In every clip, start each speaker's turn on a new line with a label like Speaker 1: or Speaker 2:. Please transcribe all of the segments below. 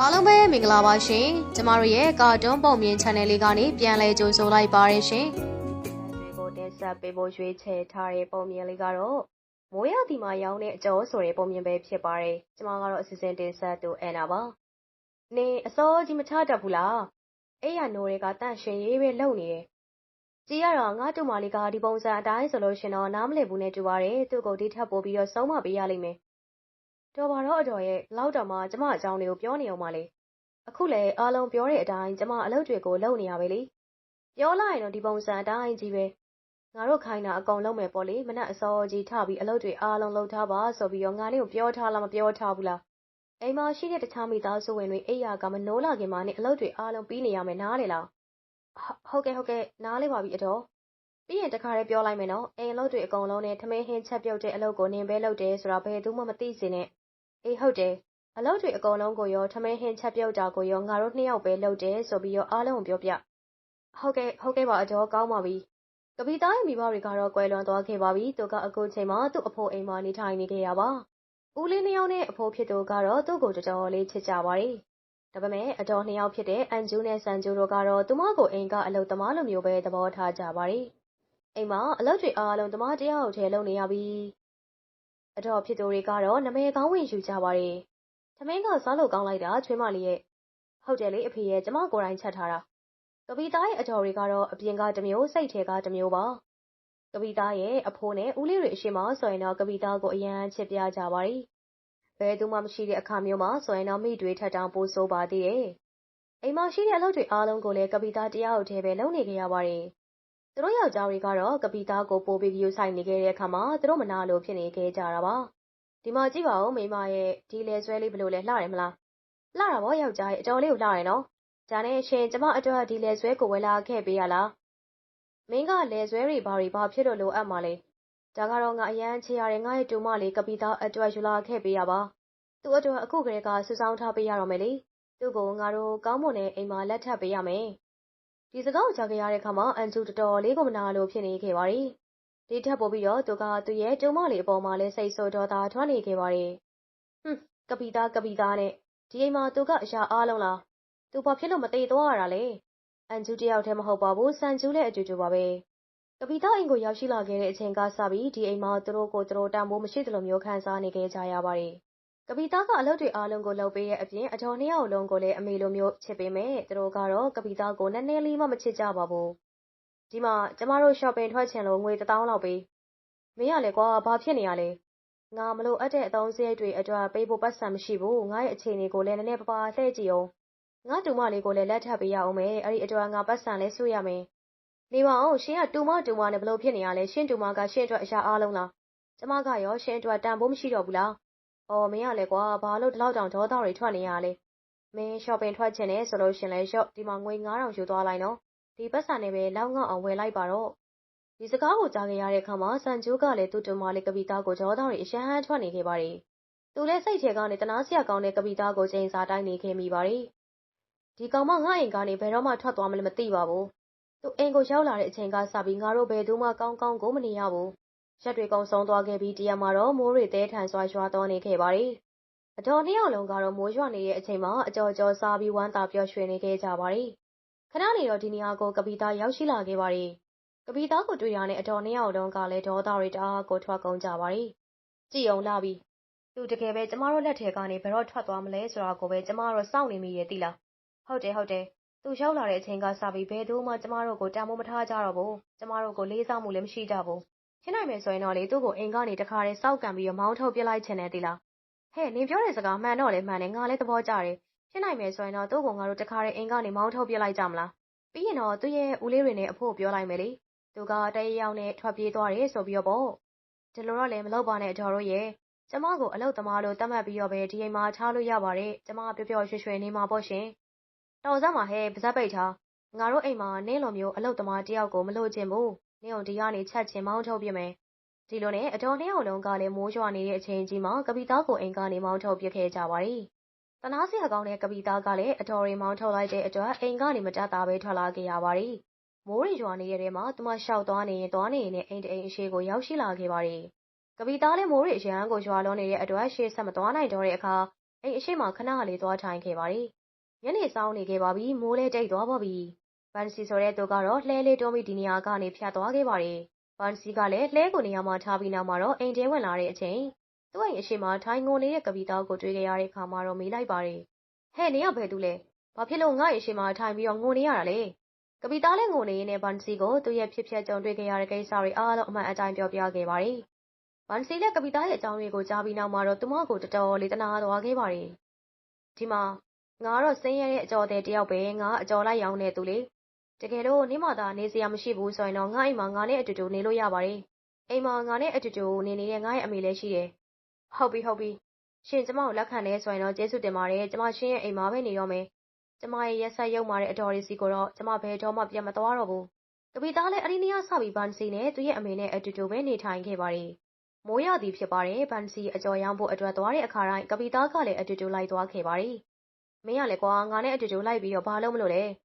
Speaker 1: အားလုံးပဲမင်္ဂလာပါရှင်ကျမတို့ရဲ့ကာတွန်းပုံမြင် channel လေးကနေပြန်လည်ကြိုဆိုလိုက်ပါရရှင်တွေကိုတင်ဆက်ပေးဖို့ရွေးချယ်ထားတဲ့ပုံမြင်လေးကတော့မိုးရသည်မှာရောင်းတဲ့အကျော်ဆိုတဲ့ပုံမြင်ပဲဖြစ်ပါတယ်ကျမကတော့အစီအစဉ်တင်ဆက်သူအန်နာပါနေအစောကြီးမထတတ်ဘူးလားအဲ့ရနိုးတွေကတန့်ရှင်ရေးပဲလုံနေတယ်ကြည်ရတော့ငါတူမလေးကဒီပုံစံအတိုင်းဆိုလို့ရှင်တော့နားမလည်ဘူးနဲ့တူပါတယ်သူ့ကိုဒီထပ်ပို့ပြီးတော့ဆုံးမပေးရလိမ့်မယ် တော်ပါတော့အတော်ရဲ့လောက်တော်မှကျမအကြောင်းတွေကိုပြောနေအောင်ပါလေအခုလည်းအားလုံးပြောတဲ့အတိုင်းကျမအလုပ်တွေကိုလုပ်နေရပဲလေပြောလိုက်ရင်တော့ဒီပုံစံအတိုင်းကြီးပဲငါတို့ခိုင်းတာအကုန်လုံးမယ်ပေါ့လေမနက်အစောကြီးထပြီးအလုပ်တွေအားလုံးလုပ်ထားပါဆိုပြီးတော့ငါလေးကိုပြောထားလားမပြောထားဘူးလားအိမ်မှာရှိတဲ့တခြားမိသားစုဝင်တွေအိယာကမနိုးလာခင်မှာနေအလုပ်တွေအားလုံးပြီးနေရမယ်နားလေလားဟုတ်ကဲ့ဟုတ်ကဲ့နားလေပါပြီအတော်ပြီးရင်တခါတည်းပြောလိုက်မယ်နော်အိမ်အလုပ်တွေအကုန်လုံးနဲ့ထမင်းဟင်းချက်ပြုတ်တဲ့အလုပ်ကိုနင်ပဲလုပ်တယ်ဆိုတာဘယ်သူမှမသိစေနဲ့ အေးဟုတ်တယ် အလုပ်တွေအကုန်လုံးကိုရော ထမင်းဟင်းချက်ပြုတ်တာကိုရော ငါတို့နှစ်ယောက်ပဲ လုပ်တယ်ဆိုပြီးရောအားလုံးကိုပြောပြ ဟုတ်ကဲ့ ဟုတ်ကဲ့ပါအတော်ကောင်းပါပြီကပီသားရဲ့မိဘတွေကတော့ ကွယ်လွန်သွားခဲ့ပါပြီ သူက အခုချိန်မှာ သူ့အဖိုးအိမ်မှာ နေထိုင်နေခဲ့ရပါ ဦးလေးနှစ်ယောက်နဲ့ အဖိုးဖြစ်သူကတော့ သူ့ကို တော်တော်လေးချစ်ကြပါတယ် ဒါပေမဲ့အတော်နှစ်ယောက်ဖြစ်တဲ့ အန်ဂျူးနဲ့ ဆန်ဂျူတို့ကတော့ သူမကို အိမ်က အလုပ်သမားလိုမျိုးပဲ သဘောထားကြပါတယ် အိမ်မှာ အလုပ်တွေအားလုံးသမားတယောက်ထဲလုပ်နေရပြီး အတော်ဖြစ်သူတွေကတော့နမဲကောင်းဝင်ယူကြပါတယ်။သမင်းက စားလို့ကောင်းလိုက်တာ ချွေးမလေးရဲ့ ဟုတ်တယ်လေအဖေရဲ့ ကျမကိုယ်တိုင်ချက်ထားတာ။ကပီသားရဲ့အတော်တွေကတော့ အပြင်ကတစ်မျိုး စိတ်ထဲကတစ်မျိုးပါ။ကပီသားရဲ့ အဖိုးနဲ့ ဦးလေးတွေအရှိမဆိုရင်တော့ကပီသားကို အရန်ချစ်ပြကြပါတယ်။ဘယ်သူမှမရှိတဲ့အခါမျိုးမှာဆိုရင်တော့ မိတွေထက်တောင် ပိုဆိုးပါသေးတယ်။အိမ်မှာရှိတဲ့ အလုပ်တွေအားလုံးကိုလည်းကပီသားတရားအုပ်ထဲပဲ လုပ်နေကြရပါတယ်။ သူတို့ယောက်ျားတွေကတော့ ကပီသားကို ပိုပြီးဂရုစိုက်နေခဲ့တဲ့အခါမှာ သူတို့မနာလို ဖြစ်နေခဲ့ကြတာပါ။ဒီမှာကြည့်ပါဦး မိန်းမရဲ့ ဒီလည်ဆွဲလေး ဘယ်လိုလဲ လှတယ်မလား။လှတာပေါ့ ယောက်ျားရဲ့အတော်လေးကို လှတယ်နော်။ဒါနဲ့ရှင် ကျမအတွက် ဒီလည်ဆွဲကို ဝယ်လာခဲ့ပေးရလား။မင်းက လည်ဆွဲတွေ ဘာတွေ ဘာဖြစ်လို့ လိုအပ်မှာလဲ။ဒါကတော့ ငါအရန်ချေရတယ်ငါရဲ့တူမလေး ကပီသားအတွက် ယူလာခဲ့ပေးရပါ။သူ့အတွက် အခုကလေးကစူဆောင်းထားပေးရတော့မယ်လေ။သူ့ကို ငါတို့ ကောင်းမွန်တဲ့အိမ်မှာ လက်ထပ်ပေးရမယ်။ ဒီစကားကိုကြားခဲ့ရတဲ့အခါမှာအန်ဂျူတော်တော်လေးကိုမနာလိုဖြစ်နေခဲ့ပါတယ်။ဒီထက်ပိုပြီးတော့သူကသူ့ရဲ့ကျုံမလေးအပေါ်မှာလည်းစိတ်ဆိုးဒေါသထွက်နေခဲ့ပါတယ်။ဟွန်းကပီသားကပီသားနဲ့ဒီအိမ်မှာသူကအရာအားလုံးလား။သူဘာဖြစ်လို့မသေးသွားရတာလဲ။အန်ဂျူတယောက်တည်းမဟုတ်ပါဘူးဆန်ဂျူလည်းအတူတူပါပဲ။ကပီသားအိမ်ကိုရောက်ရှိလာခဲ့တဲ့အချိန်ကစပြီးဒီအိမ်မှာသူတို့ကိုသူတို့တန်ဖိုးမရှိသလိုမျိုးခံစားနေခဲ့ကြရပါတယ် ကပီသားကအလုပ်တွေအားလုံးကိုလုပ်ပေးတဲ့အပြင်အတော်နှစ်ယောက်လုံးကိုလည်း အမေလိုမျိုး ချစ်ပေးမယ် သူတို့ကတော့ကပီသားကို နည်းနည်းလေးမှ မချစ်ကြပါဘူး ဒီမှာ ကျမတို့ shopping ထွက်ချင်လို့ ငွေ1000လောက်ပေး မင်းရလေကွာ ဘာဖြစ်နေရလဲ ငါ မလို့အပ်တဲ့အသုံးစရိတ်တွေအတွက် ပေးဖို့ပတ်စံမရှိဘူး ငါရဲ့ အခြေအနေကိုလည်း နည်းနည်းပါးပါး လှည့်ကြည့်အောင်ငါတူမလေးကိုလည်း လက်ထပ်ပေးရအောင်မယ် အဲ့ဒီအတွက် ငါပတ်စံလည်းဆွရမယ် နေပါအောင်ရှင်က တူမတူမနဲ့ဘလို့ဖြစ်နေရလဲ ရှင်တူမက ရှင်အတွက် အရာအားလုံးလား ကျမကရော ရှင်အတွက် တန်ဖိုးမရှိတော့ဘူးလား အော်မင်းကလည်းကွာဘာလို့ဒီလောက်တောင်ဒေါသတွေထွက်နေရလဲမင်း shopping ထွက်ချင်တယ်ဆိုလို့ရှင်လဲရှော့ဒီမှာငွေ9000ယူသွားလိုက်နော်ဒီပတ်စံနဲ့ပဲလောက်ငေါအောင်ဝယ်လိုက်ပါတော့ဒီစကားကိုကြားခဲ့ရတဲ့အခါမှာစန်ဂျိုးကလည်းသူ့တူမလေးကပီသားကိုဒေါသတွေအရှမ်းဟမ်းထွက်နေခဲ့ပါတယ်သူလည်းစိတ်ထဲကနေတနာစရာကောင်းတဲ့ကပီသားကိုချိန်စာတိုင်းနေခဲ့မိပါတယ်ဒီကောင်မငါ့အိမ်ကနေဘယ်တော့မှထွက်သွားမလဲမသိပါဘူးသူအိမ်ကိုရောက်လာတဲ့အချိန်ကစပြီးငါတို့ဘယ်သူမှကောင်းကောင်းကိုမနေရဘူး ရက်တွေကုန်ဆုံးသွားခဲ့ပြီး တရက်မှာတော့ မိုးတွေသဲထန်စွာ ရွာသွန်းနေခဲ့ပါတယ်။အတော်နှစ်ယောက်လုံးကတော့ မိုးရွာနေတဲ့အချိန်မှာ အကြော်ကြော်စားပြီး ဝမ်းသာပျော်ရွှင်နေခဲ့ကြပါတယ်။ခဏနေတော့ ဒီနေရာကို ကပီသားရောက်ရှိလာခဲ့ပါတယ်။ကပီသားကိုတွေ့ရတဲ့ အတော်နှစ်ယောက်လုံးကလည်း ဒေါသတွေတအားကို ထွက်ကုန်ကြပါတယ်။ကြည့်အောင်လာပြီ။သူတကယ်ပဲ ကျမတို့လက်ထဲကနေ ဘယ်တော့ထွက်သွားမလဲဆိုတာကိုပဲ ကျမတို့ စောင့်နေမိရဲ့သိလား။ဟုတ်တယ် ဟုတ်တယ်။သူရောက်လာတဲ့အချိန်ကစပြီး ဘယ်သူမှ ကျမတို့ကို တန်ဖိုးမထားကြတော့ဘူး။ကျမတို့ကို လေးစားမှုလည်း မရှိကြဘူး ဖြစ်နိုင်မယ်ဆိုရင်တော့လေသူ့ကိုအိမ်ကနေတခါတည်းစောက်ကန်ပြီးတော့မောင်းထုတ်ပစ်လိုက်ချင်တယ်သိလားဟဲ့နင်ပြောတဲ့စကားမှန်တော့လေမှန်တယ်ငါလည်းသဘောကျတယ်ဖြစ်နိုင်မယ်ဆိုရင်တော့သူ့ကိုငါတို့တခါတည်းအိမ်ကနေမောင်းထုတ်ပစ်လိုက်ကြမလားပြီးရင်တော့သူ့ရဲ့ဦးလေးတွေနဲ့အဖို့ပြောလိုက်မယ်လေသူကတရရောက်နဲ့ထွက်ပြေးသွားတယ်ဆိုပြီးတော့ပေါ့ဒီလိုတော့လည်းမလုပ်ပါနဲ့အတော်တို့ရဲ့ကျမကိုအလုတ်သမားလို့တတ်မှတ်ပြီးတော့ပဲဒီအိမ်မှာထားလို့ရပါတယ်ကျမပျော်ပျော်ရွှင်ရွှင်နေမှာပေါ့ရှင်တော်စမ်းပါဟဲ့ပါဇက်ပိတ်ထားငါတို့အိမ်မှာနင်းလိုမျိုးအလုတ်သမားတယောက်ကိုမလို့ခြင်းဘူး နင့်ကိုဒီကနေချက်ချင်းမောင်းထုတ်ပြမယ်။ဒီလိုနဲ့အတော်နှစ်ယောက်လုံးကလည်းမိုးရွာနေတဲ့အချိန်ကြီးမှာကပီသားကိုအိမ်ကနေမောင်းထုတ်ပြခဲ့ကြပါတယ်။တနာစရာကောင်းတဲ့ကပီသားကလည်းအတော်ရီမောင်းထုတ်လိုက်တဲ့အတွက်အိမ်ကနေမတတ်တာပဲထွက်လာခဲ့ရပါတယ်။မိုးရီရွာနေတဲ့ထဲမှာသူမလျှောက်သွားနေရင်သွားနေရင်နဲ့အိမ်တအိမ်အရှိကိုရောက်ရှိလာခဲ့ပါတယ်။ကပီသားလည်းမိုးရီအရန်ကိုရွာလုံးနေတဲ့အတွက်ရှေ့ဆက်မသွားနိုင်တော့တဲ့အခါအိမ်အရှိမခဏလေးသွားထိုင်ခဲ့ပါတယ်။ညနေစောင်းနေခဲ့ပါပြီ။မိုးလည်းတိတ်သွားပါပြီ။ ဘန်စီဆိုတဲ့သူကတော့ လှဲလေးတွန်းပြီး ဒီနေရာကနေ ဖြတ်သွားခဲ့ပါတယ်။ဘန်စီကလည်း လှဲကိုနေရာမှာထားပြီး နောက်မှာတော့ အိမ်ထဲဝင်လာတဲ့အချိန် သူ့အိမ်အရှိမထိုင်ငုံနေတဲ့ကပီသားကို တွေ့ခဲ့ရတဲ့အခါမှာတော့ မေးလိုက်ပါတယ်။ဟဲ့နေရဘယ်သူလဲ။ဘာဖြစ်လို့ ငါ့အိမ်အရှိမထိုင်ပြီးတော့ ငိုနေရတာလဲ။ကပီသားလည်း ငိုနေရင်းနဲ့ဘန်စီကို သူ့ရဲ့ ဖြစ်ပျက်ကြုံတွေ့ခဲ့ရတဲ့ ကိစ္စတွေအားလုံး အမှန်အတိုင်း ပြောပြခဲ့ပါတယ်။ဘန်စီလည်းကပီသားရဲ့ အကြောင်းတွေကို ကြားပြီးနောက်မှာတော့ သူမကို တော်တော်လေး သနားသွားခဲ့ပါတယ်။ဒီမှာ ငါတော့ ဆင်းရဲတဲ့အကျော်သည်တယောက်ပဲ။ငါအကျော်လိုက်ရောင်းတဲ့သူလေ။ တကယ်လို့ နင့်မှာသာ နေစရာမရှိဘူးဆိုရင်တော့ ငါ့အိမ်မှာ ငါနဲ့အတူတူ နေလို့ရပါတယ်။အိမ်မှာ ငါနဲ့အတူတူနေနေတဲ့ ငါ့ရဲ့အမေလည်းရှိတယ်။ဟုတ်ပြီ ဟုတ်ပြီ။ရှင် ကျမကို လက်ခံတယ်ဆိုရင်တော့ ကျေးဇူးတင်ပါတယ်။ကျမ ရှင်ရဲ့အိမ်မှာပဲ နေတော့မယ်။ကျမရဲ့ ရက်စက်ယုတ်မာတဲ့ အဒေါ်တွေဆီကိုတော့ ကျမ ဘယ်တော့မှ ပြန်မသွားတော့ဘူး။ကပီသားလည်း အဲဒီနေ့ကစပြီးဘန်စီနဲ့ သူ့ရဲ့အမေနဲ့အတူတူပဲ နေထိုင်ခဲ့ပါတယ်။မိုးရာသီဖြစ်ပါတယ်။ဘန်စီအကျော်ရောင်းဖို့အတွက် သွားတဲ့အခါတိုင်းကပီသားကလည်း အတူတူ လိုက်သွားခဲ့ပါတယ်။မင်းကလည်းကွာ ငါနဲ့အတူတူလိုက်ပြီးတော့ ဘာလုပ်မလို့လဲ။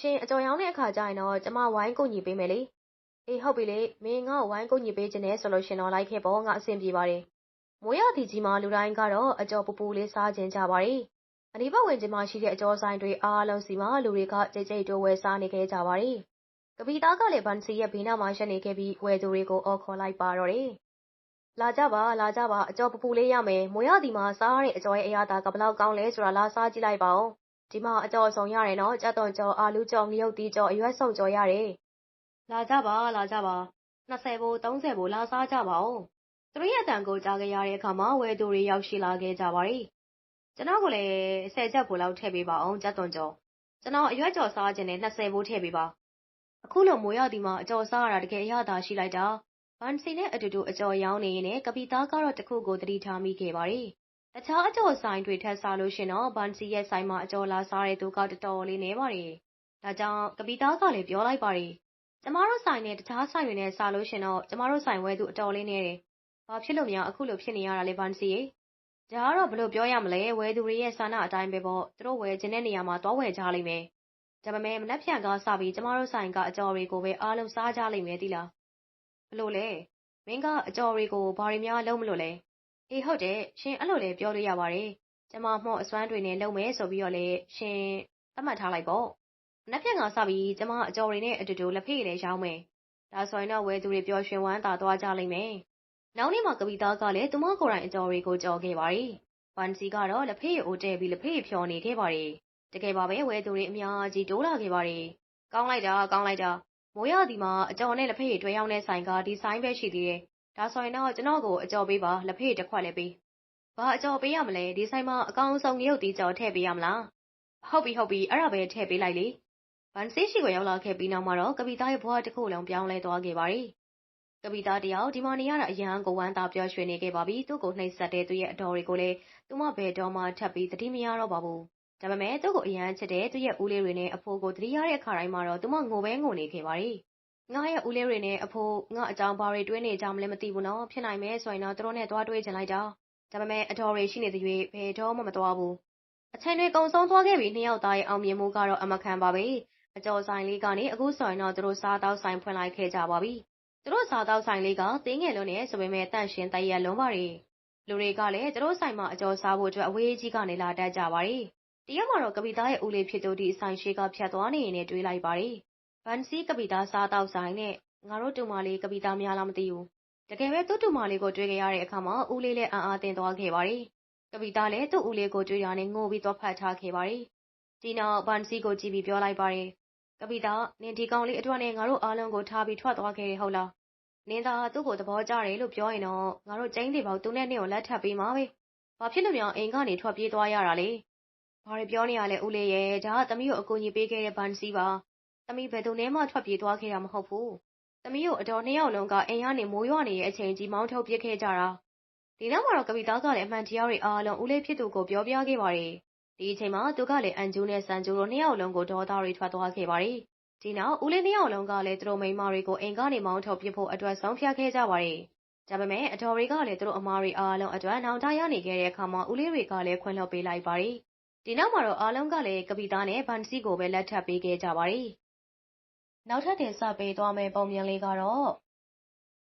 Speaker 1: ရှင်အကျော်ရောင်းတဲ့အခါကျရင်တော့ကျမဝိုင်းကူညီပေးမယ်လေ။အေးဟုတ်ပြီလေ။မင်းငါ့ကိုဝိုင်းကူညီပေးချင်တယ်ဆိုလို့ရှင်တော့လိုက်ခဲ့ပေါ့။ငါအဆင်ပြေပါတယ်။မိုးရာသီကြီးမှာလူတိုင်းကတော့အကျော်ပူပူလေးစားချင်ကြပါတယ်။အနီးပတ်ဝန်းကျင်မှာရှိတဲ့အကျော်ဆိုင်တွေအားလုံးဆီမှာလူတွေကကြိတ်ကြိတ်တိုးဝယ်စားနေခဲ့ကြပါတယ်။ကပီသားကလည်းဘန်စီရဲ့ဘေးနားမှာရပ်နေခဲ့ပြီးဝယ်သူတွေကိုအော်ခေါ်လိုက်ပါတော့တယ်။လာကြပါ၊လာကြပါ။အကျော်ပူပူလေးရမယ်။မိုးရာသီမှာစားရတဲ့အကျော်ရဲ့အရသာကဘယ်လောက်ကောင်းလဲဆိုတာလာစားကြည့်လိုက်ပါဦး။ ဒီမှာ အကျော်စုံရတယ်နော်။ကြက်သွန်ကျော်၊အာလူးကျော်၊ငရုတ်သီးကျော်၊အရွက်စုံကျော်ရတယ်။လာကြပါ၊လာကြပါ။၂၀ဖိုး၊၃၀ဖိုး လာစားကြပါဦး။သူတို့ရဲ့အသံကို ကြားခဲ့ရတဲ့အခါမှာ ဝယ်သူတွေ ရောက်ရှိလာခဲ့ကြပါတယ်။ကျနော့်ကိုလည်း ၁၀ ကျပ်ဖိုးလောက် ထည့်ပေးပါဦး။ကြက်သွန်ကျော်။ကျနော် အရွက်ကျော်စားချင်တယ်။၂၀ဖိုး ထည့်ပေးပါ။အခုလို မိုးရာသီမှာ အကျော်စားရတာ တကယ်အရသာရှိလိုက်တာ။ဘန်စီနဲ့အတူတူ အကျော်ရောင်းနေရင်းနဲ့ ကပီသားကတော့ တခုကို သတိထားမိခဲ့ပါတယ်။ တခြားအကျော်ဆိုင်တွေထက်စာလို့ရှိရင်တော့ဘန်စီရဲ့ဆိုင်မှာအကျော်လာစားတဲ့သူကတော်တော်လေးနည်းပါတယ်။ဒါကြောင့်ကပီသားကလည်းပြောလိုက်ပါတယ်။ကျမတို့ဆိုင်နဲ့တခြားဆိုင်တွေနဲ့စာလို့ရှိရင်တော့ကျမတို့ဆိုင်ဝယ်သူအတော်လေးနည်းတယ်။ဘာဖြစ်လို့များအခုလိုဖြစ်နေရတာလဲဘန်စီရေ။ဒါကတော့ဘယ်လိုပြောရမလဲ။ဝယ်သူတွေရဲ့ဆန္ဒအတိုင်းပဲပေါ့။သူတို့ဝယ်ချင်တဲ့နေရာမှာသွားဝယ်ကြလိမ့်မယ်။ဒါပေမဲ့မနက်ဖြန်ကစပြီးကျမတို့ဆိုင်ကအကျော်တွေကိုပဲအားလုံးစားကြလိမ့်မယ်သိလား။ဘယ်လိုလဲ။မင်းကအကျော်တွေကိုဘာတွေများလုပ်မလို့လဲ။ အေးဟုတ်တယ်။ရှင်အဲလိုလည်းပြောလို့ရပါတယ်။ကျမမှော့အစွမ်းတွေနဲ့လုပ်မယ်ဆိုပြီးတော့လည်းရှင်သတ်မှတ်ထားလိုက်ပေါ့။မနက်ဖြန်ကစပြီးကျမအကျော်တွေနဲ့အတူတူလက်ဖက်ရည်လည်းရောင်းမယ်။ဒါဆိုရင်တော့ဝယ်သူတွေပျော်ရွှင်ဝမ်းသာသွားကြလိမ့်မယ်။နောက်နေ့မှာကပီသားကလည်းသူမကိုယ်တိုင်အကျော်တွေကိုကြော်ခဲ့ပါတယ်။ဘန်စီကတော့လက်ဖက်ရည်အိုးတည့်ပြီးလက်ဖက်ရည်ဖျော်နေခဲ့ပါတယ်။တကယ်ပါပဲဝယ်သူတွေအများကြီးတိုးလာခဲ့ပါတယ်။ကောင်းလိုက်တာ၊ကောင်းလိုက်တာ။မိုးရာသီမှာအကျော်နဲ့လက်ဖက်ရည်တွဲရောင်းတဲ့ဆိုင်ကဒီဆိုင်ပဲရှိသေးတယ်။ ဒါဆိုရင်တော့ကျနော့်ကိုအကျော်ပေးပါ။လက်ဖက်ရည်တခွက်လည်းပေး။ဘာအကျော်ပေးရမလဲ။ဒီဆိုင်မှာအကောင်းဆုံးငရုတ်သီးကျော်ထည့်ပေးရမလား။ဟုတ်ပြီဟုတ်ပြီ။အဲဒါပဲထည့်ပေးလိုက်လေ။ဘန်စီဆီကိုရောက်လာခဲ့ပြီးနောက်မှာတော့ကပီသားရဲ့ဘဝတခုလုံးပြောင်းလဲသွားခဲ့ပါတယ်။ကပီသားတယောက်ဒီမှာနေရတာအရမ်းကိုဝမ်းသာပျော်ရွှင်နေခဲ့ပါပြီ။သူ့ကိုနှိပ်စက်တဲ့သူ့ရဲ့အဒေါ်တွေကိုလည်းသူမဘယ်တော့မှထပ်ပြီးသတိမရတော့ပါဘူး။ဒါပေမဲ့သူ့ကိုအရမ်းချစ်တဲ့သူ့ရဲ့ဦးလေးတွေနဲ့အဖိုးကိုသတိရတဲ့အခါတိုင်းမှာတော့သူမငိုပဲငိုနေခဲ့ပါတယ်။ ငါ့ရဲ့ဦးလေးတွေနဲ့အဖိုး ငါ့အကြောင်း ဘာတွေတွေးနေကြမလဲမသိဘူးနော်။ဖြစ်နိုင်မယ်ဆိုရင်တော့ သူတို့နဲ့ သွားတွေ့ချင်လိုက်တာ။ဒါပေမဲ့ အဒေါ်တွေရှိနေသရွေ့ ဘယ်တော့မှ မသွားဘူး။အချိန်တွေ ကုန်ဆုံးသွားခဲ့ပြီးနှစ်ယောက်သားရဲ့ အောင်မြင်မှုကတော့ အမခံပါပဲ။အကျော်ဆိုင်လေးကနေ အခုဆိုရင်တော့ သူတို့စားသောက်ဆိုင် ဖွင့်လိုက်ခဲ့ကြပါပြီ။သူတို့စားသောက်ဆိုင်လေးက သေးငယ်လွန်းတယ်ဆိုပေမဲ့ သန့်ရှင်းသိပ်ရပ်လွန်းပါတယ်။လူတွေကလည်း သူတို့ဆိုင်မှာ အကျော်စားဖို့အတွက် အဝေးကြီးကနေ လာတတ်ကြပါတယ်။တရက်မှာတော့ ကပီသားရဲ့ဦးလေးဖြစ်သူ ဒီဆိုင်ရှေ့က ဖြတ်သွားနေရင်းနဲ့ တွေ့လိုက်ပါတယ်။ ဘန်စီကပီသားစားသောက်ဆိုင်နဲ့ငါတို့တူမလေးကပီသားများလားမသိဘူး။တကယ်ပဲသူ့တူမလေးကိုတွေ့ခဲ့ရတဲ့အခါမှာဦးလေးလည်းအံ့အားသင့်သွားခဲ့ပါတယ်။ကပီသားလည်းသူ့ဦးလေးကိုတွေ့တာနဲ့ငိုပြီးသွားဖတ်ထားခဲ့ပါတယ်။ဒီနောက်ဘန်စီကိုကြည့်ပြီးပြောလိုက်ပါတယ်။ကပီသားနင်ဒီကောင်လေးအတွက်နဲ့ငါတို့အားလုံးကိုထားပြီးထွက်သွားခဲ့တယ်ဟုတ်လား။နင်သာသူ့ကိုသဘောကျတယ်လို့ပြောရင်တော့ငါတို့ကျိန်းသေပေါက်သူနဲ့နင့်ကိုလက်ထပ်ပေးမှာပဲ။ဘာဖြစ်လို့များအိမ်ကနေထွက်ပြေးသွားရတာလဲ။ဘာတွေပြောနေရလဲဦးလေးရဲ့။ဒါကသမီးကိုအကူအညီပေးခဲ့တဲ့ဘန်စီပါ။ သမီးဘယ်သူနဲ့မှ ထွက်ပြေးသွားခဲ့တာမဟုတ်ဘူး။သမီးကိုအဒေါ်နှစ်ယောက်လုံးက အိမ်ကနေ မိုးရွာနေတဲ့အချိန်ကြီးမောင်းထုတ်ပစ်ခဲ့ကြတာ။ဒီနောက်မှာတော့ကပီသားကလည်း အမှန်တရားတွေအားလုံး ဦးလေးဖြစ်သူကို ပြောပြခဲ့ပါတယ်။ဒီအချိန်မှာ သူကလည်း အန်ဂျူးနဲ့စန်ဂျူတို့ နှစ်ယောက်လုံးကို ဒေါသတွေ ထွက်သွားခဲ့ပါတယ်။ဒီနောက် ဦးလေးနှစ်ယောက်လုံးကလည်း သူတို့မိန်းမတွေကို အိမ်ကနေ မောင်းထုတ်ပစ်ဖို့အတွက် ဆုံးဖြတ်ခဲ့ကြပါတယ်။ဒါပေမဲ့အဒေါ်တွေကလည်း သူတို့အမားတွေအားလုံးအတွက် နောင်တရနေခဲ့တဲ့အခါမှာ ဦးလေးတွေကလည်း ခွင့်လွှတ်ပေးလိုက်ပါတယ်။ဒီနောက်မှာတော့ အားလုံးကလည်းကပီသားနဲ့ ဘန်စီကိုပဲ လက်ထပ်ပေးခဲ့ကြပါတယ်။ နောက်ထပ်တင်ဆက်ပေးသွားမယ့် ပုံပြင်လေးကတော့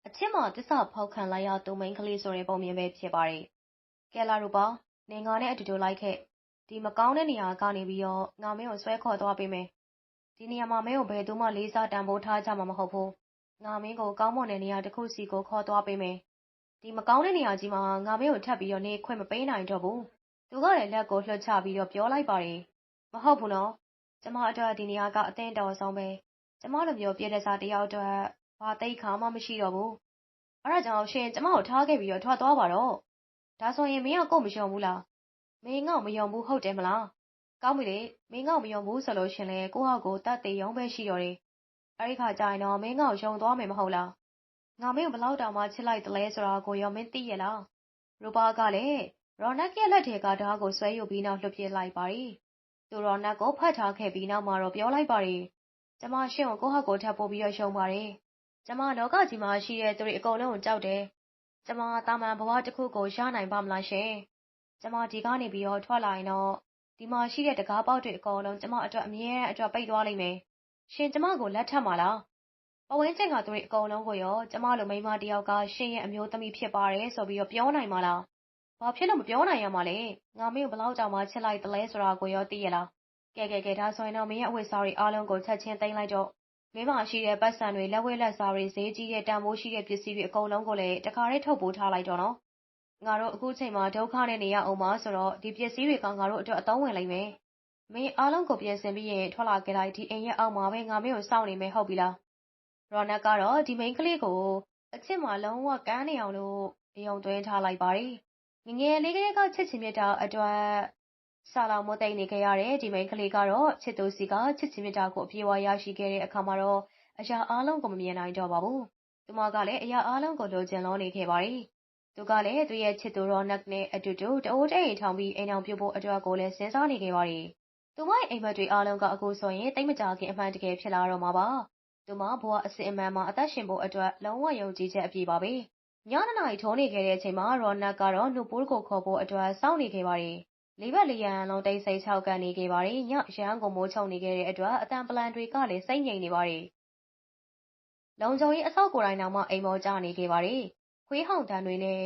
Speaker 1: အချစ်မှာတစ္ဆဖောက်ခံလိုက်ရသူ မိန်းကလေးဆိုတဲ့ ပုံပြင်ပဲ ဖြစ်ပါတယ်။ကဲလာတို့ပါ နင်ငါနဲ့အတူတူလိုက်ခဲ့။ဒီမကောင်းတဲ့နေရာကနေပြီးတော့ ငါမင်းကို ဆွဲခေါ်သွားပေးမယ်။ဒီနေရာမှာ မင်းကို ဘယ်သူမှ လေးစားတန်ဖိုးထားကြမှာ မဟုတ်ဘူး။ငါမင်းကို ကောင်းမွန်တဲ့နေရာတစ်ခုစီကို ခေါ်သွားပေးမယ်။ဒီမကောင်းတဲ့နေရာကြီးမှာ ငါမင်းကို ထပ်ပြီးတော့ နေခွင့်မပေးနိုင်တော့ဘူး။သူကလည်း လက်ကိုလွှတ်ချပြီးတော့ ပြောလိုက်ပါတယ်။မဟုတ်ဘူးနော်။ကျမအတွက် ဒီနေရာက အသင့်တော်ဆုံးပဲ။ ကျမလိုမျိုး ပြည့်တဲ့စားတစ်ယောက်အတွက် ဘာသိက္ခာမှ မရှိတော့ဘူး။အဲဒါကြောင့် ရှင်ကျမကို ထားခဲ့ပြီးတော့ ထွက်သွားပါတော့။ဒါဆိုရင် မင်းက ကိုယ့်မယုံဘူးလား။မင်းငါ့ကိုမယုံဘူး ဟုတ်တယ်မလား။ကောင်းပြီလေ။မင်းငါ့ကိုမယုံဘူးဆိုလို့ရှရင်လည်း ကိုယ့်ဟာကိုယ်သတ်သေရုံပဲ ရှိတော့တယ်။အဲဒီအခါကျရင်တော့ မင်းငါ့ကို ယုံသွားမယ် မဟုတ်လား။ငါမင်းကို ဘယ်လောက်တောင်မှ ချစ်လိုက်သလဲဆိုတာကိုရော မင်းသိရဲ့လား။ရူပါကလည်း ရော်နက်ရဲ့လက်ထဲက ဓားကို ဆွဲယူပြီးနောက် လွှတ်ပစ်လိုက်ပါတယ်။သူရော်နက်ကို ဖတ်ထားခဲ့ပြီးနောက်မှာတော့ ပြောလိုက်ပါတယ်။ ကျမရှင့်ကို ကိုယ့်ဟာကိုယ်ထပ်ပို့ပြီးတော့ ယုံပါတယ်။ကျမ လောကကြီးမှာရှိတဲ့ သူတွေအကုန်လုံးကို ကြောက်တယ်။ကျမ သာမန်ဘဝတစ်ခုကို ရနိုင်ပါ့မလားရှင်။ကျမ ဒီကနေပြီးတော့ ထွက်လာရင်တော့ ဒီမှာရှိတဲ့ တံခါးပေါက်တွေအကုန်လုံး ကျမအတွက် အမြဲတမ်းအတွက် ပိတ်သွားလိမ့်မယ်။ရှင် ကျမကို လက်ထပ်မှာလား။ပတ်ဝန်းကျင်က သူတွေအကုန်လုံးကိုရော ကျမလို မိန်းမတစ်ယောက်က ရှင်ရဲ့ အမျိုးသမီး ဖြစ်ပါတယ်ဆိုပြီးတော့ ပြောနိုင်မှာလား။ဘာဖြစ်လို့ မပြောနိုင်ရမှာလဲ။ငါမင်းကို ဘယ်လောက်တောင်မှ ချစ်လိုက်သလဲဆိုတာကိုရော သိရဲ့လား။ ကဲကဲကဲဒါဆိုရင်တော့ မင်းရဲ့အဝတ်အစားတွေအားလုံးကို ချက်ချင်းသိမ်းလိုက်တော့။မင်းမှာရှိတဲ့ပိုက်ဆံတွေ၊လက်ဝတ်လက်စားတွေ၊ဈေးကြီးတဲ့ တန်ဖိုးရှိတဲ့ပစ္စည်းတွေ အကုန်လုံးကိုလည်း တခါတည်း ထုတ်ပိုးထားလိုက်တော့နော်။ငါတို့ အခုချိန်မှာ ဒုက္ခနဲ့နေရဦးမှာဆိုတော့ ဒီပစ္စည်းတွေက ငါတို့အတွက် အသုံးဝင်လိမ့်မယ်။မင်းအားလုံးကို ပြင်ဆင်ပြီးရင် ထွက်လာခဲ့လိုက်။ဒီအိမ်ရဲ့အောက်မှာပဲ ငါမင်းကို စောင့်နေမယ် ဟုတ်ပြီလား။ရော်နက်ကတော့ ဒီမိန်းကလေးကို အချစ်မှာ လုံးဝကန်းနေအောင်လို့ အယုံသွင်းထားလိုက်ပါတယ်။ငယ်ငယ်လေးကတည်းက ချစ်ချင်မေတ္တာအတွက် ဆာလောင်မွတ်သိပ်နေခဲ့ရတဲ့ ဒီမိန်းကလေးကတော့ ချစ်သူဆီက ချစ်ချင်မေတ္တာကို အပြည့်အဝရရှိခဲ့တဲ့အခါမှာတော့ အရာအားလုံးကို မမြင်နိုင်တော့ပါဘူး။သူမကလည်း အရာအားလုံးကို လိုချင်လွန်းနေခဲ့ပါတယ်။သူကလည်း သူ့ရဲ့ချစ်သူရော်နက်နဲ့အတူတူ တအိုးတအိမ်ထောင်ပြီး အိမ်ထောင်ပြုဖို့အတွက်ကိုလည်း စဉ်းစားနေခဲ့ပါတယ်။သူမရဲ့ အိပ်မက်တွေအားလုံးက အခုဆိုရင် သိပ်မကြာခင် အမှန်တကယ်ဖြစ်လာတော့မှာပါ။သူမ ဘဝအစစ်အမှန်မှာ အသက်ရှင်ဖို့အတွက် လုံးဝယုံကြည်ချက်အပြည့်ပါပဲ။ည ၂ နာရီထိုးနေခဲ့တဲ့အချိန်မှာရော်နက်ကတော့နူပုလ်ကိုခေါ်ဖို့အတွက် စောင့်နေခဲ့ပါတယ်။ လေးဘက်လေးရန်လုံးတိတ်ဆိတ်ခြောက်ကပ်နေခဲ့ပါတယ်။ညအရမ်းကိုမိုးချုပ်နေခဲ့တဲ့အတွက်အသံပလံတွေကလည်းဆိတ်ငြိမ်နေပါတယ်။လုံခြုံရေးအစောင့်ကိုယ်တိုင်တောင်မှအိမ်ပေါ်ကျနေခဲ့ပါတယ်။ခွေးဟောင်သံတွေနဲ့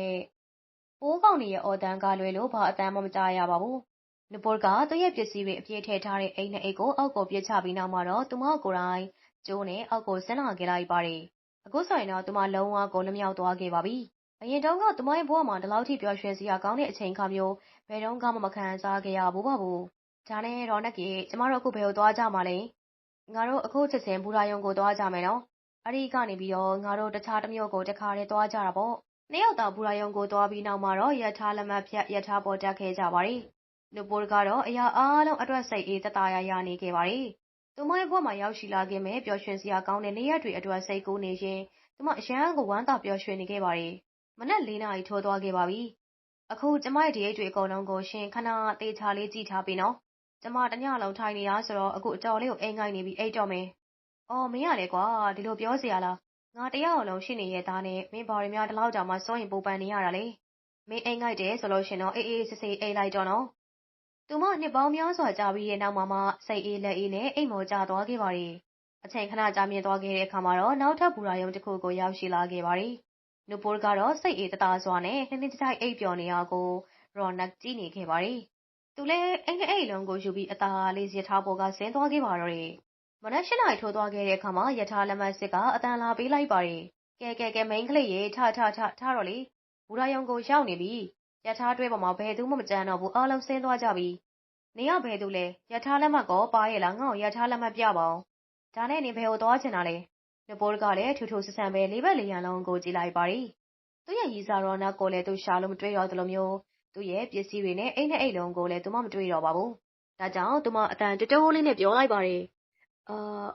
Speaker 1: ပိုးကောင်တွေရဲ့အော်သံကလွဲလို့ဘာအသံမှမကြားရပါဘူး။နူပုလ်ကသူ့ရဲ့ပစ္စည်းတွေအပြည့်ထည့်ထားတဲ့အိတ်နှစ်အိတ်ကိုအောက်ကိုပစ်ချပြီးနောက်မှာတော့သူမကိုယ်တိုင်ကြိုးနဲ့အောက်ကိုဆင်းလာခဲ့လိုက်ပါတယ်။အခုဆိုရင်တော့သူမလုံးဝကိုလွတ်မြောက်သွားခဲ့ပါပြီ။ အရင်တုန်းကသူမရဲ့ဘဝမှာ ဒီလောက်ထိပျော်ရွှင်စရာကောင်းတဲ့ အချိန်အခါမျိုး ဘယ်တုန်းကမှ မခံစားခဲ့ရဖူးပါဘူး။ဒါနဲ့ ရော်နက်ရေကျမတို့ အခု ဘယ်ကိုသွားကြမှာလဲ။ငါတို့ အခုချက်ချင်း ဘူတာရုံကို သွားကြမယ်နော်။အဲဒီကနေပြီးတော့ ငါတို့ တခြားတမြို့ကို တခါတည်း သွားကြတာပေါ့။နှစ်ယောက်သာ ဘူတာရုံကိုသွားပြီးနောက်မှာတော့ ရထားလက်မှတ်ဖြတ် ရထားပေါ်တက်ခဲ့ကြပါတယ်။နူပုလ်ကတော့ အရာအားလုံးအတွက် စိတ်အေးသက်သာရာရနေခဲ့ပါတယ်။သူမရဲ့ဘဝမှာ ရောက်ရှိလာခဲ့မယ့် ပျော်ရွှင်စရာကောင်းတဲ့ နေ့ရက်တွေအတွက် စိတ်ကူးနေရင်း သူမ အရမ်းကို ဝမ်းသာပျော်ရွှင်နေခဲ့ပါတယ်။ မနက်၄နာရီထိုးသွားခဲ့ပါပြီ။အခု ကျမရဲ့ ဒီအိတ်တွေအကုန်လုံးကို ရှင် ခဏ သေချာလေး ကြည့်ထားပေးနော်။ကျမတညလုံးထိုင်နေတာဆိုတော့ အခု အတော်လေးကိုအိပ်ငိုက်နေပြီအိပ်တော့မယ်။အော် မင်းကလည်းကွာ ဒီလိုပြောစရာလား။ငါတယောက်လုံး ရှိနေရဲ့သားနဲ့ မင်းဘာတွေများ ဒီလောက်တောင်မှ စိုးရိမ်ပူပန်နေရတာလဲ။မင်းအိပ်ငိုက်တယ်ဆိုလို့ရှင်တော့ အေးအေးဆေးဆေး အိပ်လိုက်တော့နော်။သူမ နှစ်ပေါင်းများစွာကြာပြီးတဲ့နောက်မှာမှ စိတ်အေးလက်အေးနဲ့ အိပ်မောကျသွားခဲ့ပါတယ်။အချိန်ခဏကြာမြင့်သွားခဲ့တဲ့အခါမှာတော့ နောက်ထပ် ဘူတာရုံတခုကို ရောက်ရှိလာခဲ့ပါတယ်။ နူပုလ်ကတော့ စိတ်အေးသက်သာစွာနဲ့ နှင်းနှင်းကြိုက်ကြိုက် အိပ်ပျော်နေတာကို ရော်နက်ကြည့်နေခဲ့ပါတယ်။သူလည်း အိပ်နှစ်အိပ်လုံးကိုယူပြီး အသာလေး ရထားပေါ်က ဆင်းသွားခဲ့ပါတော့တယ်။မနက် ၈ နာရီ ထိုးသွားခဲ့တဲ့အခါမှာ ရထားလက်မှတ်စစ်က အသံလာပေးလိုက်ပါတယ်။ကဲကဲကဲ မိန်းကလေးရေ ထထထ ထတော့လေ။ဘူတာရုံကို ရောက်နေပြီ။ရထားတွဲပေါ်မှာ ဘယ်သူမှ မကျန်တော့ဘူး အားလုံးဆင်းသွားကြပြီ။နင်က ဘယ်သူလဲ။ရထားလက်မှတ်ကော ပါရဲ့လား။ငါ့ကို ရထားလက်မှတ်ပြပါဦး။ဒါနဲ့ နင် ဘယ်ကိုသွားချင်တာလဲ။ နူပုလ်ကလည်း ထူထူဆန်းဆန်းပဲ လေးဘက်လေးရန်လုံးကို ကြည့်လိုက်ပါတယ်။သူ့ရဲ့ရည်းစားရော်နက်ကိုလည်း သူရှာလို့မတွေ့တော့သလိုမျိုး သူ့ရဲ့ပစ္စည်းတွေနဲ့ အိတ်နှစ်အိတ်လုံးကိုလည်း သူမ မတွေ့တော့ပါဘူး။ဒါကြောင့် သူမ အသံတိုးတိုးလေးနဲ့ ပြောလိုက်ပါတယ်။အာ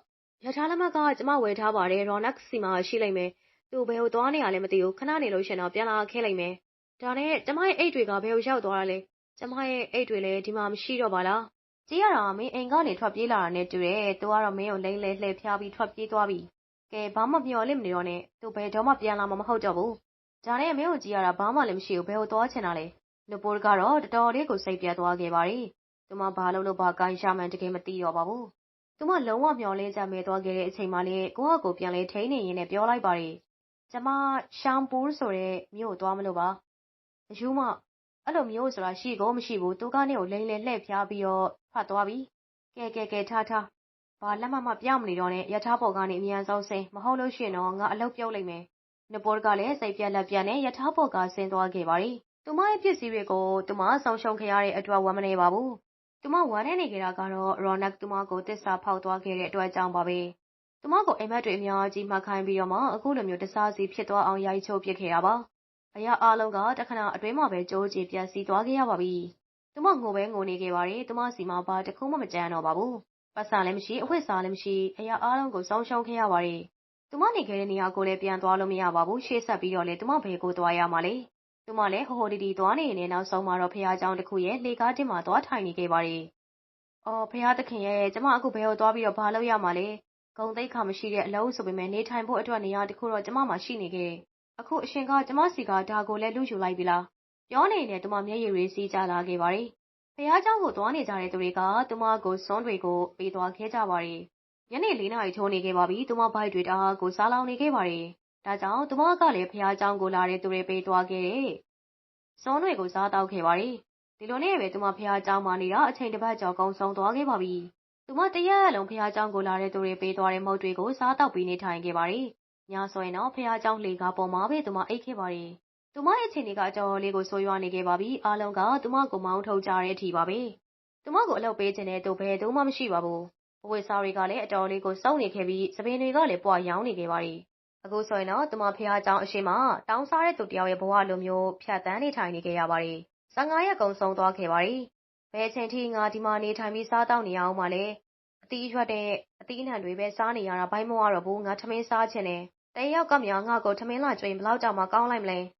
Speaker 1: ရထားလက်မှတ်က ကျမ ဝယ်ထားပါတယ်။ရော်နက်ဆီမှာ ရှိလိမ့်မယ်။သူဘယ်ကိုသွားနေရလဲ မသိဘူး။ခဏနေလို့ရှင်တော့ ပြန်လာခဲ့လိမ့်မယ်။ဒါနဲ့ ကျမရဲ့အိတ်တွေက ဘယ်ကိုရောက်သွားတာလဲ။ကျမရဲ့အိတ်တွေလည်း ဒီမှာ မရှိတော့ပါလား။ကြည့်ရတာ မင်းအိမ်ကနေ ထွက်ပြေးလာတာနဲ့တူတယ်။သူကတော့ မင်းကို လိမ်လည်လှည့်ဖျားပြီး ထွက်ပြေးသွားပြီ။ ကဲဘာမှမျှော်လင့်မနေတော့နဲ့။သူဘယ်တော့မှပြန်လာမှာမဟုတ်တော့ဘူး။ဒါနဲ့မင်းကိုကြည့်ရတာဘာမှလည်းမရှိဘူး။ဘယ်ကိုသွားချင်တာလဲ။နူပုလ်ကတော့တော်တော်လေးကိုစိတ်ပျက်သွားခဲ့ပါတယ်။သူမဘာလုပ်လို့ဘာကိုင်ရမှန်းတကယ်မသိတော့ပါဘူး။သူမလုံးဝမျှော်လင့်ချက်မဲ့သွားခဲ့တဲ့အချိန်မှာလည်းကိုယ့်ဟာကိုယ်ပြန်လည်ထိန်းနေရင်းနဲ့ပြောလိုက်ပါတယ်။ကျမရှမ်ပူးဆိုတဲ့မြို့ကိုသွားမလို့ပါ။အရူးမအဲ့လိုမျိုးဆိုတာရှိကိုမရှိဘူးသူကနေကိုလိန်လေလှည့်ဖျားပြီးတော့ဖတ်သွားပြီကဲကဲကဲထားထား ဘာလက်မှတ်မှပြောင်းမနေတော့နဲ့ရထားပေါ်ကနေအမြန်ဆုံးဆင်းမဟုတ်လို့ရှိရင်တော့ငါအလုပ်ပြုတ်လိုက်မယ်နပိုးကလည်းစိတ်ပြက်လက်ပြက်နဲ့ရထားပေါ်ကဆင်းသွားခဲ့ပါရီသူမရဲ့ပစ္စည်းတွေကိုသူမဆုံးရှုံးခဲ့ရတဲ့အတွက်ဝမ်းမနေပါဘူးသူမဝမ်းနေနေကြတာကတော့ရော်နက်သူမကိုတစ္ဆာဖောက်သွားခဲ့တဲ့အတွက်ကြောင့်ပါပဲသူမကိုအိမ်မက်တွေအများကြီးမှတ်ခိုင်းပြီးတော့မှအခုလိုမျိုးတစားစီဖြစ်သွားအောင်ရိုက်ချိုးပစ်ခဲ့တာပါအရာအလုံးကတခဏအတွင်းမှာပဲကြိုးကြည်ပြက်စီးသွားခဲ့ရပါပြီသူမငိုပဲငိုနေခဲ့ပါတယ်သူမစီမှာဘာတခုမှမကြမ်းတော့ပါဘူး ပတ်စံလည်းမရှိအဝတ်စားလည်းမရှိအရာအလုံးကိုဆုံးရှုံးခဲ့ရပါတယ်သူမနေခဲ့တဲ့နေရာကိုလည်းပြန်သွားလို့မရပါဘူးရှေ့ဆက်ပြီးတော့လေသူမဘယ်ကိုသွားရမှာလဲသူမလည်းဟိုဟိုဒီဒီသွားနေနေနောက်ဆုံးမှာတော့ဖះเจ้าတစ်ခုရဲ့လေကားတင်မှာသွားထိုင်နေခဲ့ပါတယ်အော်ဖះသခင်ရဲ့ကျမအခုဘယ်ကိုသွားပြီးတော့ဘာလုပ်ရမှာလဲဂုံသိက္ခာမရှိတဲ့အလုံးဆိုပေမဲ့နေထိုင်ဖို့အတွက်နေရာတစ်ခုတော့ကျမမှရှိနေခဲ့အခုအရှင်ကကျမစီကဒါကိုလည်းလူယူလိုက်ပြီလားပြောနေနေသူမမျက်ရည်တွေစီးကြလာခဲ့ပါတယ် ဘုရားကျောင်းကို သွားနေကြတဲ့သူတွေက သူမကို ဆွမ်းတွေကို ပေးသွားခဲ့ကြပါတယ်။ညနေ ၄ နာရီထိုးနေခဲ့ပါပြီ။သူမဗိုက်တွေ တအားကို ဆာလောင်နေခဲ့ပါတယ်။ဒါကြောင့် သူမကလည်း ဘုရားကျောင်းကိုလာတဲ့သူတွေ ပေးသွားခဲ့တဲ့ ဆွမ်းတွေကို စားသောက်ခဲ့ပါတယ်။ဒီလိုနဲ့ပဲ သူမ ဘုရားကျောင်းမှာနေတာ အချိန်တပတ်ကျော် ကုန်ဆုံးသွားခဲ့ပါပြီ။သူမ တရက်လုံး ဘုရားကျောင်းကိုလာတဲ့သူတွေ ပေးသွားတဲ့ မုန့်တွေကို စားသောက်ပြီး နေထိုင်ခဲ့ပါတယ်။ညဆိုရင်တော့ ဘုရားကျောင်းလှေကားပေါ်မှာပဲ သူမ အိပ်ခဲ့ပါတယ် သူမရဲ့အခြေအနေကအတော်လေးကိုဆိုးရွားနေခဲ့ပါပြီ။အားလုံးကသူမကိုမောင်းထုတ်ကြတဲ့အထိပါပဲ။သူမကိုအလုပ်ပေးခြင်းနဲ့သူဘယ်သူမှမရှိပါဘူးအဝတ်စားတွေကလည်းအတော်လေးကိုစုံနေခဲ့ပြီးသပင်တွေကလည်းပွားရောင်းနေခဲ့ပါတယ်။အခုဆိုရင်တော့သူမဖះเจ้าအရှိမတောင်းစားတဲ့သူတယောက်ရဲ့ဘဝလိုမျိုးဖြတ်တန်းနေထိုင်နေခဲ့ရပါတယ်။15ရက်ကုန်ဆုံးသွားခဲ့ပါတယ်။ဘယ်အချိန်ထိငါဒီမှာနေထိုင်ပြီးစားတောက်နေရအောင်မလဲ။အသီးရွက်တဲ့အသီးအနှံတွေပဲစားနေရတာဘိုင်းမဝတော့ဘူးငါထမင်းစားချင်တယ်။တယောက်ကမြောင်ငါ့ကိုထမင်းလာကျွင်ဘလောက်ကြောင်မှကောင်းလိုက်မလဲ။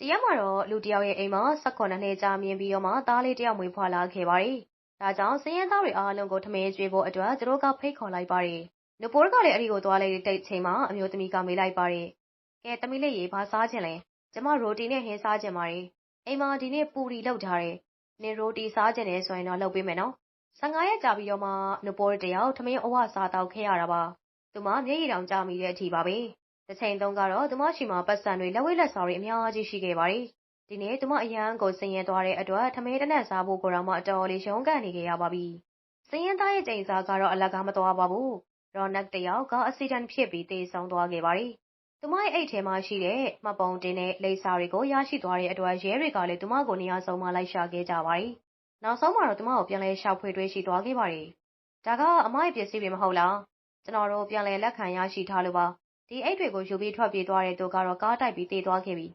Speaker 1: တရက်မှာတော့ လူတယောက်ရဲ့အိမ်မှာ18နှစ်ကြာမြင်ပြီးတော့မှ သားလေးတယောက် မွေးဖွားလာခဲ့ပါတယ်။ဒါကြောင့် ဆင်းရဲသားတွေအားလုံးကို ထမင်းကျွေးဖို့အတွက် သူတို့က ဖိတ်ခေါ်လိုက်ပါတယ်။နပိုးကလည်း အဲ့ဒီကို သွားလိုက်တဲ့ချိန်မှာ အမျိုးသမီးက မေးလိုက်ပါတယ်။ကဲ သမီးလေးရေ ဘာစားချင်လဲ။ကျမ ရိုတီနဲ့ ဟင်းစားချင်ပါတယ်။အိမ်မှာ ဒီနေ့ ပူရီလုပ်ထားတယ်။နင်ရိုတီစားချင်တယ်ဆိုရင်တော့ လုပ်ပေးမယ်နော်။15ရက်ကြာပြီးတော့မှနပိုးတယောက် ထမင်းအဝစားတော့ခဲ့ရတာပါ။သူမ မျက်ရည်တောင်ကျမိတဲ့အထိပါပဲ။ တစ်ချိန်တုန်းကတော့သူမရှိမှာပတ်စံတွေလက်ဝဲလက်စားတွေအများကြီးရှိခဲ့ပါတယ်ဒီနေ့သူမအရန်ကိုဆင်းရဲသွားတဲ့အတွက်ထမင်းတနက်စားဖို့ကိုတော့မှအတော်လေးရုန်းကန်နေကြရပါပြီ။ဆင်းရဲသားရဲ့ချိန်စားကတော့အလကားမသွားပါဘူး။ရော်နက်တယောက်ကအက်ဆီဒန့်ဖြစ်ပြီးသေဆုံးသွားခဲ့ပါတယ်။သူမရဲ့အိတ်ထဲမှာရှိတဲ့မှတ်ပုံတင်တဲ့လိပ်စာတွေကိုရရှိသွားတဲ့အတွက်ရဲတွေကလည်းသူမကိုနေရာစုံမှာလိုက်ရှာခဲ့ကြပါတယ်။နောက်ဆုံးမှာတော့သူမကိုပြန်လဲရှာဖွေတွေ့ရှိသွားခဲ့ပါတယ်။ဒါကအမရဲ့ပစ္စည်းတွေမဟုတ်လား။ကျွန်တော်တို့ပြန်လဲလက်ခံရရှိထားလို့ပါ။ ဒီအိတ်တွေကိုယူပြီးထွက်ပြေးသွားတဲ့သူကတော့ကားတိုက်ပြီးသေသွားခဲ့ပြီ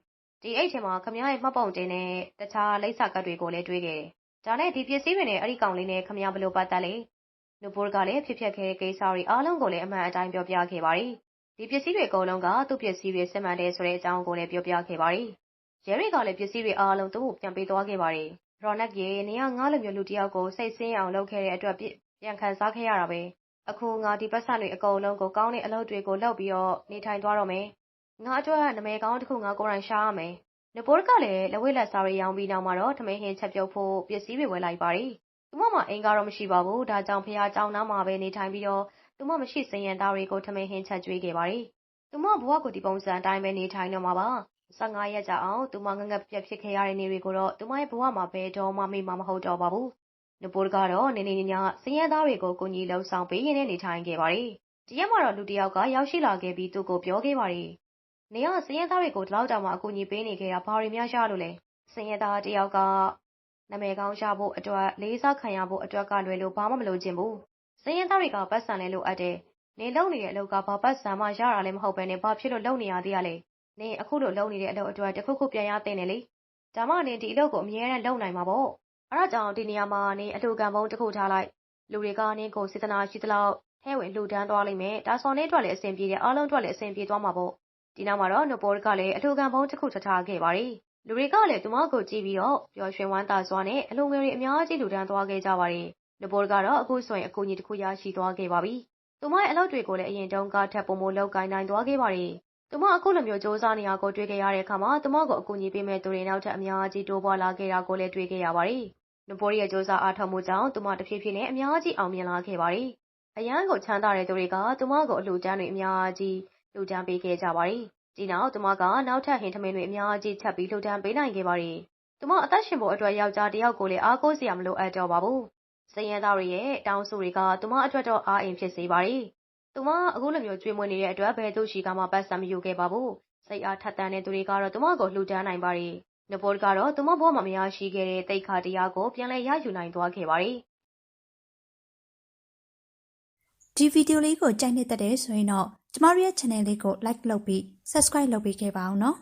Speaker 1: ဒီအိတ်ထဲမှာခမရရဲ့မှတ်ပုံတင်နဲ့တခြားလိပ်စာကတ်တွေကိုလည်းတွေ့ခဲ့တယ်။ဒါနဲ့ဒီပစ္စည်းတွေနဲ့အဲ့ဒီကောင်လေးနဲ့ခမရဘယ်လိုပတ်သက်လဲ။နူပိုးကလည်းဖြစ်ဖြစ်ခဲ့တဲ့ကိစ္စတွေအားလုံးကိုလည်းအမှန်အတိုင်းပြောပြခဲ့ပါတယ်။ဒီပစ္စည်းတွေအကုန်လုံးကသူ့ပစ္စည်းတွေစစ်မှန်တယ်ဆိုတဲ့အကြောင်းကိုလည်းပြောပြခဲ့ပါတယ်။ရဲတွေကလည်းပစ္စည်းတွေအားလုံးသူ့ကိုပြန်ပေးသွားခဲ့ပါတယ်။ရော်နက်ရေနေရငားလိုမျိုးလူတယောက်ကိုစိတ်ဆင်းအောင်လုပ်ခဲ့တဲ့အတွက်ပြန်ခံစားခဲ့ရတာပဲ။ အခုငါဒီပတ်စံတွေအကုန်လုံးကို ကောင်းတဲ့အလုပ်တွေကိုလုပ်ပြီးတော့နေထိုင်သွားတော့မယ်ငါအတွက်နာမည်ကောင်းတစ်ခုငါကိုယ်တိုင်ရှာရမယ်။နပိုးကလည်းလက်ဝဲလက်စားတွေရောင်းပြီးနောက်မှာတော့ထမင်းဟင်းချက်ပြုတ်ဖို့ပစ္စည်းတွေဝယ်လိုက်ပါတယ်။သူမမှာအိမ်ကတော့မရှိပါဘူး။ဒါကြောင့်ဖះကျောင်းနားမှာပဲနေထိုင်ပြီးတော့သူမမရှိစင်ရန်သားတွေကိုထမင်းဟင်းချက်ကျွေးခဲ့ပါတယ်။သူမဘဝကိုဒီပုံစံအတိုင်းပဲနေထိုင်တော့မှာပါ။15ရက်ကြာအောင်သူမငငက်ပြက်ဖြစ်ခဲ့ရတဲ့နေတွေကိုတော့သူမရဲ့ဘဝမှာဘယ်တော့မှမေ့မှာမဟုတ်တော့ပါဘူး။ နပိုးကတော့ နေနေညညစင်ရန်သားတွေကိုကိုကြီးလှုပ်ဆောင်ပေးရင်းနဲ့ နေထိုင်ခဲ့ပါတယ်။တရက်မှာတော့ လူတယောက်က ရောက်ရှိလာခဲ့ပြီး သူ့ကို ပြောခဲ့ပါတယ်။နေကဆင်းရဲသားတွေကို ဒီလောက်တောင်မှအကူအညီပေးနေခဲ့တာ ဘာတွေများ ရလို့လဲ။ဆင်းရဲသားတယောက်က နာမည်ကောင်းရဖို့အတွက် လေးစားခံရဖို့အတွက်ကလွယ်လို့ ဘာမှ မလိုချင်ဘူး။ဆင်းရဲသားတွေကပတ်စံလဲလိုအပ်တယ်။နေလုပ်နေတဲ့အလုပ်က ဘာပတ်စံမှ ရတာလည်း မဟုတ်ဘဲနဲ့ဘာဖြစ်လို့ လုပ်နေရသေးရလဲ။နေအခုလိုလုပ်နေတဲ့အလုပ်အတွက် တခုခု ပြန်ရတဲ့နေလေ။ဒါမှနေဒီအလုပ်ကို အမြဲတမ်း လုပ်နိုင်မှာပေါ့။ အဲဒါကြောင့် ဒီနေရာမှာနေအလှခံပုံးတစ်ခုထားလိုက်။လူတွေကနေကို စေတနာရှိသလောက်ထဲဝင်လှူဒန်းသွားလိမ့်မယ်။ဒါဆိုနေအတွက်လည်း အဆင်ပြေတယ် အားလုံးအတွက်လည်း အဆင်ပြေသွားမှာပေါ့ ဒီနောက်မှာတော့ နိုပိုးကလည်း အလှူခံပုံးတစ်ခုထထားခဲ့ပါတယ်။လူတွေကလည်း သူမကိုကြည့်ပြီးတော့ ပျော်ရွှင်ဝမ်းသာစွာနဲ့ အလှူငွေတွေ အများကြီး လှူဒန်းသွားခဲ့ကြပါတယ်။နိုပိုးကတော့ အခုဆိုရင် အကူအညီတစ်ခု ရရှိသွားခဲ့ပါပြီ။သူမရဲ့အလုပ်တွေကိုလည်း အရင်တုန်းကထပ်ပိုမိုလုပ်ကိုင်နိုင်သွားခဲ့ပါတယ်။သူမ အခုလိုမျိုးစူးစမ်းနေရကို တွေ့ခဲ့ရတဲ့အခါမှာ သူမကို အကူအညီပေးမဲ့သူတွေ နောက်ထပ် အများကြီး တိုးပွားလာခဲ့တာကိုလည်း တွေ့ခဲ့ရပါတယ်။ နိုပိုးရဲ့စူးစမ်းအားထုတ်မှုကြောင့် သူမ တဖြည်းဖြည်းနဲ့ အများကြီး အောင်မြင်လာခဲ့ပါတယ်။အရန်ကို ချမ်းသာတဲ့သူတွေက သူမကို အလှူဒန်းတွေ အများကြီး လှူဒန်းပေးခဲ့ကြပါတယ်။ဒီနောက် သူမက နောက်ထပ် ဟင်းထမင်းတွေ အများကြီးချက်ပြီး လှူဒန်းပေးနိုင်ခဲ့ပါတယ် သူမ အသက်ရှင်ဖို့အတွက် ယောက်ျားတစ်ယောက်ကိုလည်း အားကိုးစရာ မလိုအပ်တော့ပါဘူး။စိန်ရဲသားတွေရဲ့ တောင်းဆိုတွေက သူမအတွက်တော့ အားအိမ် ဖြစ်စေပါတယ်။သူမ အခုလိုမျိုး ကျွေးမွေးနေတဲ့အတွက် ဘယ်သူရှိကမှပတ်စံမယူခဲ့ပါဘူး။စိတ်အားထက်သန်တဲ့သူတွေကတော့ သူမကို လှူဒန်းနိုင်ပါတယ်။ နဘော့ကတော့ သူမဘဝမှာ မရရှိခဲ့တဲ့တိတ်ခါတရားကို ပြန်လည်ရယူနိုင်သွားခဲ့ပါတယ်။
Speaker 2: ဒီဗီဒီယိုလေးကို ကြိုက်နေတဲ့တဲ့ဆိုရင်တော့ ကျမတို့ရဲ့ channel လေးကို like လုပ်ပြီး subscribe လုပ်ပေးခဲ့ပါအောင်နော်